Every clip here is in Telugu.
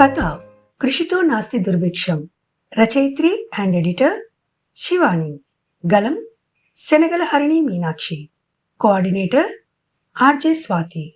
కథ కృషితో నాస్తి దుర్భిక్షం. రచయిత్రి అండ్ ఎడిటర్ శివాని. గలం శనగల Harini Meenakshi. Coordinator RJ Swathi.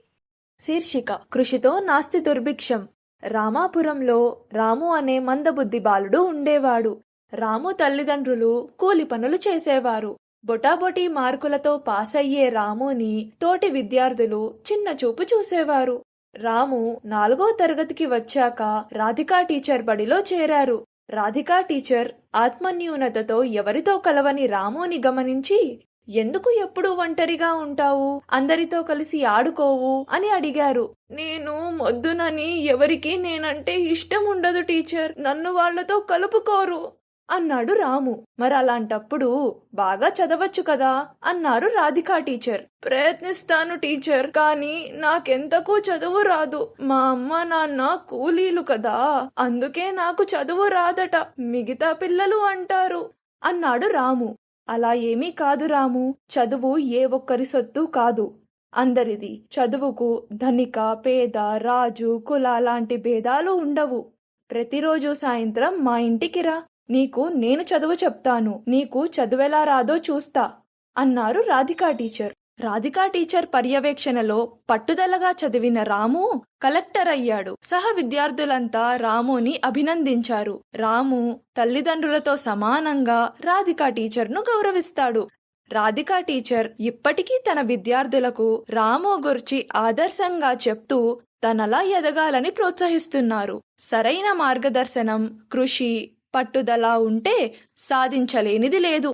శీర్షిక కృషితో నాస్తి దుర్భిక్షం. రామాపురంలో రాము అనే మందబుద్ధి బాలుడు ఉండేవాడు. రాము తల్లిదండ్రులు కూలి పనులు చేసేవారు. బొటాబొటీ మార్కులతో పాస్ అయ్యే రాముని తోటి విద్యార్థులు చిన్న చూపు చూసేవారు. రాము నాలుగో తరగతికి వచ్చాక రాధికా టీచర్ బడిలో చేరారు. రాధికా టీచర్ ఆత్మన్యూనతతో ఎవరితో కలవని రాముని గమనించి ఎందుకు ఎప్పుడు ఒంటరిగా ఉంటావు? అందరితో కలిసి ఆడుకోవు? అని అడిగారు. నేను మొద్దునని ఎవరికి నేనంటే ఇష్టం ఉండదు టీచర్. నన్ను వాళ్ళతో కలుపుకోరు. అన్నాడు రాము. మరి అలాంటప్పుడు బాగా చదవచ్చు కదా అన్నారు రాధికా టీచర్. ప్రయత్నిస్తాను టీచర్ కానీ నాకెంతకు చదువు రాదు. మా అమ్మ నాన్న కూలీలు కదా. అందుకే నాకు చదువు రాదట. మిగతా పిల్లలు అంటారు అన్నాడు రాము. అలా ఏమీ కాదు రాము. చదువు ఏ ఒక్కరి సొత్తు కాదు. అందరిది చదువుకు ధనిక పేద రాజు కుల లాంటి భేదాలు ఉండవు. ప్రతిరోజు సాయంత్రం మా ఇంటికి రా. నీకు నేను చదువు చెప్తాను నీకు చదువెలా రాదో చూస్తా అన్నారు రాధికా టీచర్. రాధికా టీచర్ పర్యవేక్షణలో పట్టుదలగా చదివిన రాము కలెక్టర్ అయ్యాడు. సహ విద్యార్థులంతా రాముని అభినందించారు. రాము తల్లిదండ్రులతో సమానంగా రాధికా టీచర్ను గౌరవిస్తాడు. రాధికా టీచర్ ఇప్పటికీ తన విద్యార్థులకు రాము గురించి ఆదర్శంగా చెప్తూ తనలా ఎదగాలని ప్రోత్సహిస్తున్నారు. సరైన మార్గదర్శనం కృషి పట్టుదల ఉంటే సాధించలేనిది లేదు.